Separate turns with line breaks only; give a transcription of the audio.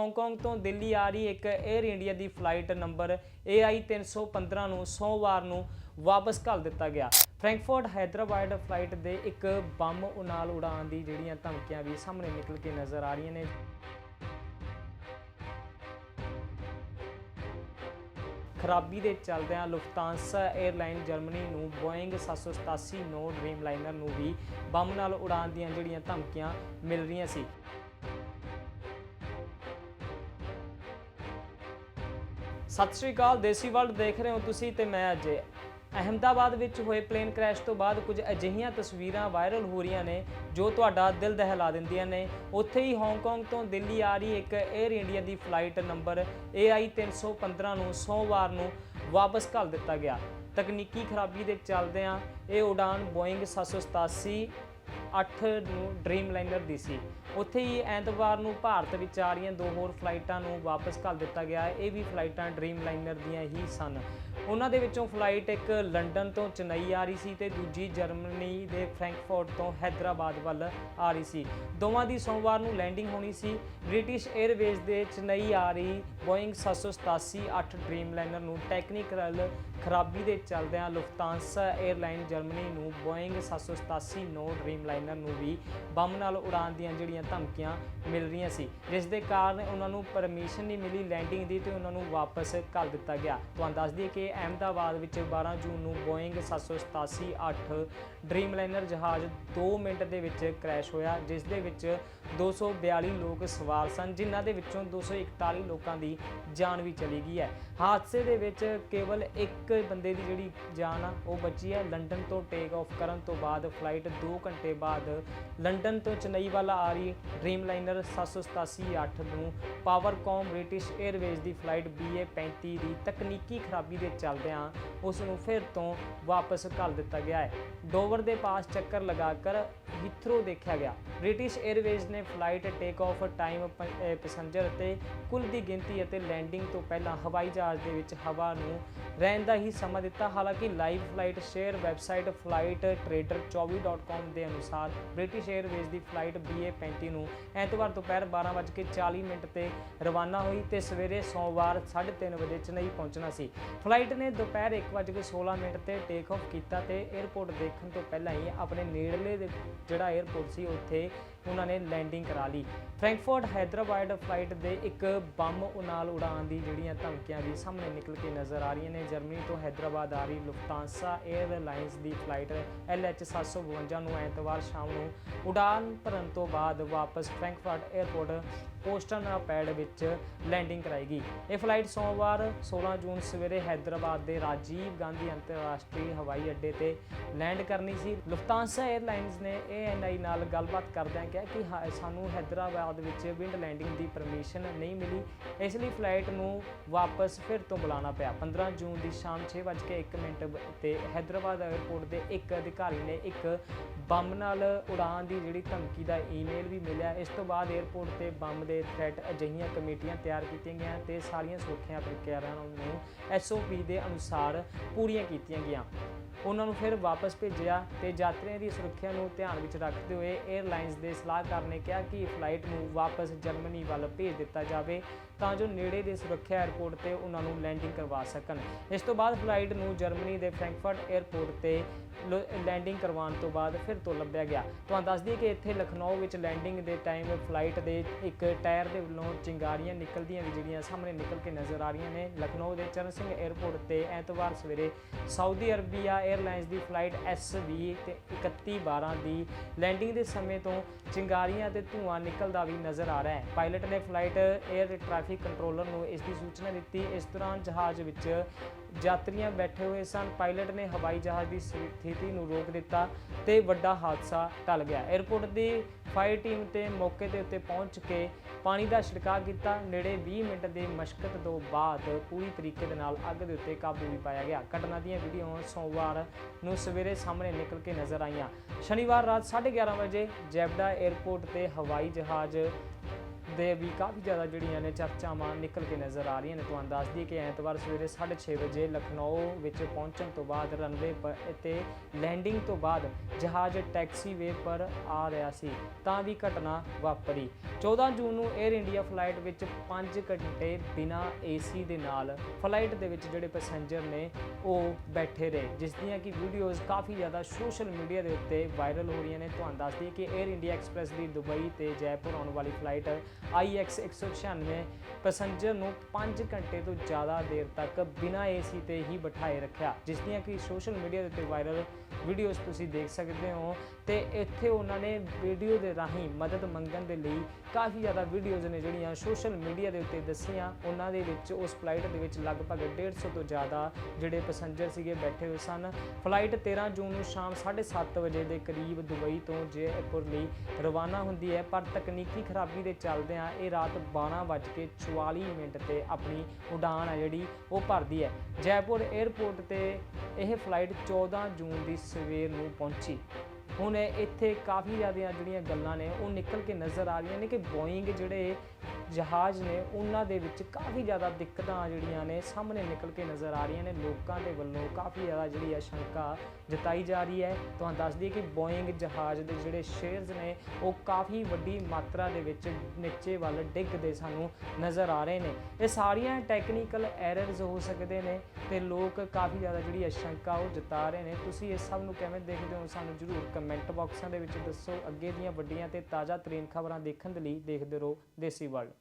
Hong Kong ਤੋਂ ਦਿੱਲੀ ਆ ਰਹੀ ਇੱਕ 에ਅਰ ਇੰਡੀਆ ਦੀ ਫਲਾਈਟ ਨੰਬਰ AI 315 ਨੂੰ ਸੋਮਵਾਰ ਨੂੰ ਵਾਪਸ ਘੱਲ ਦਿੱਤਾ ਗਿਆ। ਫ੍ਰੈਂਕਫਰਟ ਹੈਦਰਾਬਾਦ ਫਲਾਈਟ ਦੇ ਇੱਕ ਬੰਬ ਨਾਲ ਉਡਾਣ ਦੀ ਜਿਹੜੀਆਂ ਧਮਕੀਆਂ ਵੀ ਸਾਹਮਣੇ ਨਿਕਲ ਕੇ ਨਜ਼ਰ ਆ ਰਹੀਆਂ ਨੇ। ਖਰਾਬੀ ਦੇ ਚਲਦਿਆਂ ਲੁਫਤਾਂਸਾ 에ਅਰਲਾਈਨ ਜਰਮਨੀ ਨੂੰ ਬੋਇੰਗ 787 ਨੋ ਡ੍ਰੀਮਲਾਈਨਰ ਨੂੰ ਵੀ ਬੰਬ ਨਾਲ ਉਡਾਣ ਦੀਆਂ ਜਿਹੜੀਆਂ ਧਮਕੀਆਂ ਮਿਲ ਰਹੀਆਂ ਸੀ। ਸਤਿ ਸ਼੍ਰੀ ਅਕਾਲ, ਦੇਸੀ ਵਰਲਡ ਦੇਖ ਰਹੇ ਹੋ ਤੁਸੀਂ ਤੇ ਮੈਂ ਅਜੇ ਅਹਮਦਾਬਾਦ ਵਿੱਚ ਹੋਏ ਪਲੇਨ ਕ੍ਰੈਸ਼ ਤੋਂ ਬਾਅਦ ਕੁਝ ਅਜਿਹੀਆਂ ਤਸਵੀਰਾਂ ਵਾਇਰਲ ਹੋ ਰਹੀਆਂ ਨੇ ਜੋ ਤੁਹਾਡਾ ਦਿਲ ਦਹਿਲਾ ਦਿੰਦੀਆਂ ਨੇ। ਉੱਥੇ ਹੀ ਹਾਂਗਕਾਂਗ ਤੋਂ ਦਿੱਲੀ ਆ ਰਹੀ ਇੱਕ 에ਅਰ ਇੰਡੀਆ ਦੀ ਫਲਾਈਟ ਨੰਬਰ AI 315 ਨੂੰ ਸੋਮਵਾਰ ਨੂੰ ਵਾਪਸ ਘੱਲ ਦਿੱਤਾ ਗਿਆ। ਤਕਨੀਕੀ ਖਰਾਬੀ ਦੇ ਚੱਲਦਿਆਂ ਇਹ ਉਡਾਨ ਬੋਇੰਗ 787 8 ਨੂੰ ਡ੍ਰੀਮਲਾਈਨਰ ਦੀ ਸੀ। ਉੱਥੇ ਹੀ ਐਤਵਾਰ ਨੂੰ ਭਾਰਤ ਵਿੱਚ ਆ ਰਹੀਆਂ ਦੋ ਹੋਰ ਫਲਾਈਟਾਂ ਨੂੰ ਵਾਪਸ ਘੱਲ ਦਿੱਤਾ ਗਿਆ। ਹੈ। ਇਹ ਵੀ ਫਲਾਈਟਾਂ ਡ੍ਰੀਮਲਾਈਨਰ ਦੀਆਂ ਹੀ ਸਨ। ਉਹਨਾਂ ਦੇ ਵਿੱਚੋਂ ਫਲਾਈਟ ਇੱਕ ਲੰਡਨ ਤੋਂ ਚੇਨਈ ਆ ਰਹੀ ਸੀ ਤੇ ਦੂਜੀ ਜਰਮਨੀ ਦੇ ਫ੍ਰੈਂਕਫਰਟ ਤੋਂ ਹੈਦਰਾਬਾਦ ਵੱਲ ਆ ਰਹੀ ਸੀ। ਦੋਵਾਂ ਦੀ ਸੋਮਵਾਰ ਨੂੰ ਲੈਂਡਿੰਗ ਹੋਣੀ ਸੀ। ਬ੍ਰਿਟਿਸ਼ 에ਅਰਵੇਜ਼ ਦੇ ਚੇਨਈ ਆ ਰਹੀ ਬੋਇੰਗ 787 8 ਡ੍ਰੀਮਲਾਈਨਰ ਨੂੰ ਟੈਕਨੀਕਲ ਖਰਾਬੀ ਦੇ ਚਲਦਿਆਂ ਲੁਫਤਾਂਸਾ 에ਅਰਲਾਈਨ ਜਰਮਨੀ ਨੂੰ ਬੋਇੰਗ 787 9 ਡ੍ਰੀਮਲਾਈਨਰ ਨੂੰ ਵੀ ਬੰਬ ਨਾਲ ਉਡਾਣ ਦੀਆਂ ਜਿਹੜੀਆਂ ਧਮਕੀਆਂ ਮਿਲ ਰਹੀਆਂ ਸੀ, ਜਿਸ ਦੇ ਕਾਰਨ ਉਹਨਾਂ ਨੂੰ ਪਰਮਿਸ਼ਨ ਨਹੀਂ ਮਿਲੀ ਲੈਂਡਿੰਗ ਦੀ ਤੇ ਉਹਨਾਂ ਨੂੰ ਵਾਪਸ ਕਰ ਦਿੱਤਾ ਗਿਆ। ਤੁਹਾਨੂੰ ਦੱਸ ਦਈਏ ਕਿ ਅਹਿਮਦਾਬਾਦ ਵਿੱਚ 12 ਜੂਨ ਨੂੰ ਬੋਇੰਗ 787 8 ਡ੍ਰੀਮਲਾਈਨਰ ਜਹਾਜ਼ 2 ਮਿੰਟ ਦੇ ਵਿੱਚ ਕ੍ਰੈਸ਼ ਹੋਇਆ, ਜਿਸ ਦੇ ਵਿੱਚ 242 ਲੋਕ ਸਵਾਰ ਸਨ, ਜਿਨ੍ਹਾਂ ਦੇ ਵਿੱਚੋਂ 241 ਲੋਕਾਂ ਦੀ ਜਾਨ ਵੀ ਚਲੀ ਗਈ ਹੈ। ਹਾਦਸੇ ਦੇ ਵਿੱਚ ਕੇਵਲ ਇੱਕ ਬੰਦੇ ਦੀ ਜਿਹੜੀ ਜਾਨ ਆ, ਉਹ ਬਚੀ ਹੈ। ਲੰਡਨ ਤੋਂ ਟੇਕ ਆਫ ਕਰਨ ਤੋਂ ਬਾਅਦ ਫਲਾਈਟ 2 ਘੰਟੇ ਬਾਅਦ ਲੰਡਨ ਤੋਂ ਚੇਨਈ ਵੱਲ ਆ ਰਹੀ ਦੇ ਡ੍ਰੀਮਲਾਈਨਰ 787-8 ਨੂੰ ਪਾਵਰਕੌਮ ਬ੍ਰਿਟਿਸ਼ 에ਅਰਵੇਜ਼ ਦੀ ਫਲਾਈਟ BA35 ਦੀ ਤਕਨੀਕੀ ਖਰਾਬੀ ਦੇ ਚੱਲਦਿਆਂ ਉਸ ਨੂੰ ਫਿਰ ਤੋਂ ਵਾਪਸ ਘੱਲ ਦਿੱਤਾ ਗਿਆ ਹੈ। ਡੋਵਰ ਦੇ ਪਾਸ ਚੱਕਰ ਲਗਾਕਰ ਹਿਥਰੋ ਦੇਖਿਆ ਗਿਆ। ਬ੍ਰਿਟਿਸ਼ 에ਅਰਵੇਜ਼ ਨੇ flight take off time passenger ਅਤੇ ਕੁੱਲ ਦੀ ਗਿਣਤੀ ਅਤੇ ਲੈਂਡਿੰਗ ਤੋਂ ਪਹਿਲਾਂ ਹਵਾਈ ਜਹਾਜ਼ ਦੇ ਵਿੱਚ ਹਵਾ ਨੂੰ ਰਹਿਣ ਦਾ ਹੀ ਸਮਾਂ ਦਿੱਤਾ। ਹਾਲਾਂਕਿ live flight share website flight trader 24.com ਦੇ ਅਨੁਸਾਰ ਬ੍ਰਿਟਿਸ਼ 에ਅਰਵੇਜ਼ ਦੀ ਫਲਾਈਟ BA35 ਕਮੇਟੀ ਨੂੰ ਐਤਵਾਰ ਦੁਪਹਿਰ 12:40 ਮਿੰਟ ਤੇ ਰਵਾਨਾ ਹੋਈ ਤੇ ਸਵੇਰੇ ਸੋਮਵਾਰ 3:30 ਵਜੇ ਚੇਨਈ ਪਹੁੰਚਣਾ ਸੀ। ਫਲਾਈਟ ਨੇ ਦੁਪਹਿਰ 1:16 ਮਿੰਟ ਤੇ ਟੇਕ ਆਫ ਕੀਤਾ ਤੇ 에ਅਰਪੋਰਟ ਦੇਖਣ ਤੋਂ ਪਹਿਲਾਂ ਹੀ ਆਪਣੇ ਨੇੜਲੇ ਜਿਹੜਾ 에ਅਰਪੋਰਟ ਸੀ, ਉੱਥੇ ਉਹਨਾਂ ਨੇ ਲੈਂਡਿੰਗ ਕਰਾ ਲਈ। ਫ੍ਰੈਂਕਫੋਰਟ ਹైదరాబాద్ ਫਲਾਈਟ ਦੇ ਇੱਕ ਬੰਮ ਨਾਲ ਉਡਾਣ ਦੀ ਜਿਹੜੀਆਂ ਧਮਕੀਆਂ ਵੀ ਸਾਹਮਣੇ ਨਿਕਲ ਕੇ ਨਜ਼ਰ ਆ ਰਹੀਆਂ ਨੇ। ਜਰਮਨੀ ਤੋਂ ਹైదరాబాద్ ਆ ਰਹੀ ਲੁਫਤਾਂਸਾ 에ਅਰਲਾਈਨਸ ਦੀ ਫਲਾਈਟ LH 752 ਨੂੰ ਐਤਵਾਰ ਸ਼ਾਮ ਨੂੰ ਉਡਾਣ ਭਰਨ ਤੋਂ ਬਾਅਦ ਵਾਪਸ ਫ੍ਰੈਂਕਫਰਟ 에ਅਰਪੋਰਟ ਕੋਸਟਨ ਪੈਡ ਵਿੱਚ ਲੈਂਡਿੰਗ ਕਰਾਏਗੀ। ਇਹ ਫਲਾਈਟ ਸੋਮਵਾਰ 16 ਜੂਨ ਸਵੇਰੇ ਹైదరాబాద్ ਦੇ ਰਾਜੀਵ ਗਾਂਧੀ ਅੰਤਰਰਾਸ਼ਟਰੀ ਹਵਾਈ ਅੱਡੇ ਤੇ ਲੈਂਡ ਕਰਨੀ ਸੀ। ਲੁਫਤਾਂਸਾ 에ਅਰਲਾਈਨਸ ਨੇ ANI ਨਾਲ ਗੱਲਬਾਤ ਕਰਦਿਆਂ ਕਿਹਾ ਕਿ ਸਾਨੂੰ ਹైదరాబాద్ ਵਿੱਚ ਵਿੰਡ ਲੈਂਡਿੰਗ ਦੀ ਪਰਮਿਸ਼ਨ ਨਹੀਂ ਮਿਲੀ। ਇਸ ਲਈ ਫਲਾਈਟ ਨੂੰ ਵਾਪਸ ਫਿਰ ਤੋਂ ਬੁਲਾਉਣਾ ਪਿਆ। 15 ਜੂਨ ਦੀ ਸ਼ਾਮ 6:01 ਮਿੰਟ ਤੇ ਹైదరాబాద్ 에ਅਰਪੋਰਟ ਦੇ ਇੱਕ ਅਧਿਕਾਰੀ ਨੇ ਇੱਕ ਬੰਬ ਨਾਲ ਉਡਾਨ ਦੀ ਜਿਹੜੀ ਧਮਕੀ ਦਾ ਈਮੇਲ ਵੀ ਮਿਲਿਆ। ਇਸ ਤੋਂ ਬਾਅਦ 에ਅਰਪੋਰਟ ਤੇ ਬੰਬ ਦੇ ਤਹਿਤ ਅਜਿਹੀਆਂ ਕਮੇਟੀਆਂ ਤਿਆਰ ਕੀਤੀਆਂ ਗਈਆਂ ਤੇ ਸਾਰੀਆਂ ਸੁਰੱਖਿਆ ਪ੍ਰਕਿਰਿਆਵਾਂ ਨੂੰ ਐਸਓਪੀ ਦੇ ਅਨੁਸਾਰ ਪੂਰੀਆਂ ਕੀਤੀਆਂ ਗਈਆਂ। ਉਹਨਾਂ ਨੂੰ ਫਿਰ ਵਾਪਸ ਭੇਜਿਆ ਤੇ ਯਾਤਰੀਆਂ ਦੀ ਸੁਰੱਖਿਆ ਨੂੰ ਧਿਆਨ ਵਿੱਚ ਰੱਖਦੇ ਹੋਏ 에ਅਰਲਾਈਨਸ ਦੇ ਸਲਾਹਕਾਰ ਨੇ ਕਿਹਾ ਕਿ ਫਲਾਈਟ ਨੂੰ ਵਾਪਸ ਜਰਮਨੀ ਵੱਲ ਭੇਜ ਦਿੱਤਾ ਜਾਵੇ ਤਾਂ ਜੋ ਨੇੜੇ ਦੇ ਸੁਰੱਖਿਆ 에ਅਰਪੋਰਟ ਤੇ ਉਹਨਾਂ ਨੂੰ ਲੈਂਡਿੰਗ ਕਰਵਾ ਸਕਣ। ਇਸ ਤੋਂ ਬਾਅਦ ਫਲਾਈਟ ਨੂੰ ਜਰਮਨੀ ਦੇ ਫ੍ਰੈਂਕਫਰਟ 에ਅਰਪੋਰਟ ਤੇ ਲੈਂਡਿੰਗ ਕਰਵਾਉਣ ਤੋਂ ਬਾਅਦ ਫਿਰ ਤੋਂ ਲੱਭਿਆ ਗਿਆ। ਤੁਹਾਨੂੰ ਦੱਸ ਦਈਏ ਕਿ ਇੱਥੇ ਲਖਨਊ ਵਿੱਚ ਲੈਂਡਿੰਗ ਦੇ ਟਾਈਮ ਫਲਾਈਟ ਦੇ ਇੱਕ ਟਾਇਰ ਦੇ ਵੱਲੋਂ ਚਿੰਗਾਰੀਆਂ ਨਿਕਲਦੀਆਂ ਵੀ ਜਿਹੜੀਆਂ ਸਾਹਮਣੇ ਨਿਕਲ ਕੇ ਨਜ਼ਰ ਆ ਰਹੀਆਂ ਨੇ। ਲਖਨਊ ਦੇ ਚਰਨ ਸਿੰਘ 에ਅਰਪੋਰਟ ਤੇ ਐਤਵਾਰ ਸਵੇਰੇ ਸਾਊਦੀ ਅਰਬੀਆ 에ਅਰਲਾਈਨਸ ਦੀ ਫਲਾਈਟ SV 3112 ਦੀ ਲੈਂਡਿੰਗ ਦੇ ਸਮੇਂ ਤੋਂ ਚਿੰਗਾਰੀਆਂ ਤੇ ਧੂਆਂ ਨਿਕਲਦਾ ਵੀ ਨਜ਼ਰ ਆ ਰਿਹਾ ਹੈ। ਪਾਇਲਟ ਨੇ ਫਲਾਈਟ 에ਅਰ ਟ੍ਰੈਫਿਕ ਕੰਟਰੋਲਰ ਨੂੰ ਇਸ ਦੀ ਸੂਚਨਾ ਦਿੱਤੀ। ਇਸ ਦੌਰਾਨ ਜਹਾਜ਼ ਵਿੱਚ ਯਾਤਰੀਆਂ ਬੈਠੇ ਹੋਏ ਸਨ। ਪਾਇਲਟ ਨੇ ਹਵਾਈ ਜਹਾਜ਼ ਦੀ ਸਥਿਤੀ ਨੂੰ ਰੋਕ ਦਿੱਤਾ ਤੇ ਵੱਡਾ ਹਾਦਸਾ ਟਲ ਗਿਆ। 에ਅਰਪੋਰਟ ਦੀ ਫਾਇਰ ਟੀਮ ਤੇ ਮੌਕੇ ਦੇ ਉੱਤੇ ਪਹੁੰਚ ਕੇ ਪਾਣੀ ਦਾ ਛਿੜਕਾਅ ਕੀਤਾ। ਨੇੜੇ 20 ਮਿੰਟ ਦੇ ਮਸ਼ਕਤ ਤੋਂ ਬਾਅਦ ਪੂਰੀ ਤਰੀਕੇ ਦੇ ਨਾਲ ਅੱਗ ਦੇ ਉੱਤੇ ਕਾਬੂ ਵੀ ਪਾਇਆ ਗਿਆ। ਘਟਨਾ ਦੀਆਂ ਵੀਡੀਓ ਸੋਮਵਾਰ ਨੂੰ ਸਵੇਰੇ ਸਾਹਮਣੇ ਨਿਕਲ ਕੇ ਨਜ਼ਰ ਆਈਆਂ। ਸ਼ਨੀਵਾਰ ਰਾਤ 11:30 ਵਜੇ ਜੈਬਡਾ 에ਅਰਪੋਰਟ ਤੇ ਹਵਾਈ ਜਹਾਜ਼ ਦੇ ਵੀ ਕਾਫੀ ਜ਼ਿਆਦਾ ਜਿਹੜੀਆਂ ਨੇ ਚਰਚਾਵਾਂ ਨਿਕਲ ਕੇ ਨਜ਼ਰ ਆ ਰਹੀਆਂ ਨੇ। ਤੁਹਾਨੂੰ ਦੱਸ ਦਈਏ ਕਿ ਐਤਵਾਰ ਸਵੇਰੇ 6:30 ਵਜੇ ਲਖਨਊ ਵਿੱਚ ਪਹੁੰਚਣ ਤੋਂ ਬਾਅਦ ਰਨਵੇ ਪਰ ਤੇ ਲੈਂਡਿੰਗ ਤੋਂ ਬਾਅਦ ਜਹਾਜ਼ ਟੈਕਸੀਵੇ ਪਰ ਆ ਰਿਹਾ ਸੀ, ਤਾਂ ਵੀ ਘਟਨਾ ਵਾਪਰੀ। 14 ਜੂਨ ਨੂੰ 에ਅਰ ਇੰਡੀਆ ਫਲਾਈਟ ਵਿੱਚ 5 ਘੰਟੇ ਬਿਨਾ ਏਸੀ ਦੇ ਨਾਲ ਫਲਾਈਟ ਦੇ ਵਿੱਚ ਜਿਹੜੇ ਪੈਸੇਂਜਰ ਨੇ, ਉਹ ਬੈਠੇ ਰਹੇ, ਜਿਸ ਦੀਆਂ ਕਿ ਵੀਡੀਓਜ਼ ਕਾਫੀ ਜ਼ਿਆਦਾ ਸੋਸ਼ਲ ਮੀਡੀਆ ਦੇ ਉੱਤੇ ਵਾਇਰਲ ਹੋ ਰਹੀਆਂ ਨੇ। ਤੁਹਾਨੂੰ ਦੱਸ ਦਈਏ ਕਿ 에ਅਰ ਇੰਡੀਆ ਐਕਸਪ੍ਰੈਸ ਦੀ ਦੁਬਈ ਤੇ ਜੈਪੁਰ ਆਉਣ ਵਾਲੀ ਫਲਾਈਟ IX 196 ਪੈਸੇਂਜਰ ਨੂੰ 5 ਘੰਟੇ ਤੋਂ ਜ਼ਿਆਦਾ ਦੇਰ ਤੱਕ ਬਿਨਾ ਏਸੀ ਤੇ ਹੀ ਬਿਠਾਏ ਰੱਖਿਆ, ਜਿਸ ਦੀਆਂ ਕਿ ਸੋਸ਼ਲ ਮੀਡੀਆ ਦੇ ਉੱਤੇ ਵਾਇਰਲ ਵੀਡੀਓਜ਼ ਤੁਸੀਂ ਦੇਖ ਸਕਦੇ ਹੋ ਤੇ ਇੱਥੇ ਉਹਨਾਂ ਨੇ ਵੀਡੀਓ ਦੇ ਰਾਹੀਂ ਮਦਦ ਮੰਗਣ ਦੇ ਲਈ ਕਾਫੀ ਜ਼ਿਆਦਾ ਵੀਡੀਓਜ਼ ਨੇ ਜਿਹੜੀਆਂ ਸੋਸ਼ਲ ਮੀਡੀਆ ਦੇ ਉੱਤੇ ਦੱਸੀਆਂ। ਉਹਨਾਂ ਦੇ ਵਿੱਚ ਉਸ ਫਲਾਈਟ ਦੇ ਵਿੱਚ ਲਗਭਗ 150 ਤੋਂ ਜ਼ਿਆਦਾ ਜਿਹੜੇ ਪੈਸੇਂਜਰ ਸੀਗੇ ਬੈਠੇ ਹੋਏ ਸਨ। ਫਲਾਈਟ 13 ਜੂਨ ਨੂੰ ਸ਼ਾਮ 7:30 ਵਜੇ ਦੇ ਕਰੀਬ ਦੁਬਈ ਤੋਂ ਜੈਪੁਰ ਲਈ ਰਵਾਨਾ ਹੁੰਦੀ ਹੈ, ਪਰ ਤਕਨੀਕੀ ਖਰਾਬੀ ਦੇ ਚੱਲਦਿਆਂ ਇਹ ਰਾਤ 12:44 ਮਿੰਟ ਤੇ ਆਪਣੀ ਉਡਾਨ ਹੈ ਜਿਹੜੀ, ਉਹ ਭਰਦੀ ਹੈ। ਜੈਪੁਰ 에ਅਰਪੋਰਟ ਤੇ ਇਹ ਫਲਾਈਟ 14 ਜੂਨ ਦੀ ਸਵੇਰ ਨੂੰ ਪਹੁੰਚੀ। ਹੁਣ ਇੱਥੇ ਕਾਫੀ ਜ਼ਿਆਦਾ ਜਿਹੜੀਆਂ ਗੱਲਾਂ ਨੇ, ਉਹ ਨਿਕਲ ਕੇ ਨਜ਼ਰ ਆ ਰਹੀਆਂ ਨੇ ਕਿ ਬੋਇੰਗ ਜਿਹੜੇ ਜਹਾਜ਼ ਨੇ ਉਹਨਾਂ ਦੇ ਵਿੱਚ ਕਾਫੀ ਜ਼ਿਆਦਾ ਦਿੱਕਤਾਂ ਜਿਹੜੀਆਂ ਨੇ ਸਾਹਮਣੇ ਨਿਕਲ ਕੇ ਨਜ਼ਰ ਆ ਰਹੀਆਂ ਨੇ। ਲੋਕਾਂ ਦੇ ਵੱਲੋਂ ਕਾਫੀ ਜ਼ਿਆਦਾ ਜਿਹੜੀ ਹੈ ਸ਼ੰਕਾ ਜਤਾਈ ਜਾ ਰਹੀ ਹੈ। ਤੁਹਾਨੂੰ ਦੱਸ ਦਈਏ ਕਿ ਬੋਇੰਗ ਜਹਾਜ਼ ਦੇ ਜਿਹੜੇ ਸ਼ੇਅਰਸ ਨੇ, ਉਹ ਕਾਫੀ ਵੱਡੀ ਮਾਤਰਾ ਦੇ ਵਿੱਚ ਨੀਚੇ ਵੱਲ ਡਿੱਗਦੇ ਸਾਨੂੰ ਨਜ਼ਰ ਆ ਰਹੇ ਨੇ। ਇਹ ਸਾਰੀਆਂ ਟੈਕਨੀਕਲ ਐਰਰਸ ਹੋ ਸਕਦੇ ਨੇ ਤੇ ਲੋਕ ਕਾਫੀ ਜ਼ਿਆਦਾ ਜਿਹੜੀ ਹੈ ਸ਼ੰਕਾ ਉਹ ਜਤਾ ਰਹੇ ਨੇ। ਤੁਸੀਂ ਇਹ ਸਭ ਨੂੰ ਕਿਵੇਂ ਦੇਖਦੇ ਹੋ? ਸਾਨੂੰ ਜਰੂਰ ਕਮੈਂਟ ਬਾਕਸਾਂ ਦੇ ਵਿੱਚ ਦੱਸੋ। ਅੱਗੇ ਦੀਆਂ ਵੱਡੀਆਂ ਤੇ ਤਾਜ਼ਾ ਤਰੀਨ ਖਬਰਾਂ ਦੇਖਣ ਦੇ ਲਈ ਦੇਖਦੇ ਰਹੋ। ਦੇਸੀ ਵਰਲਡ।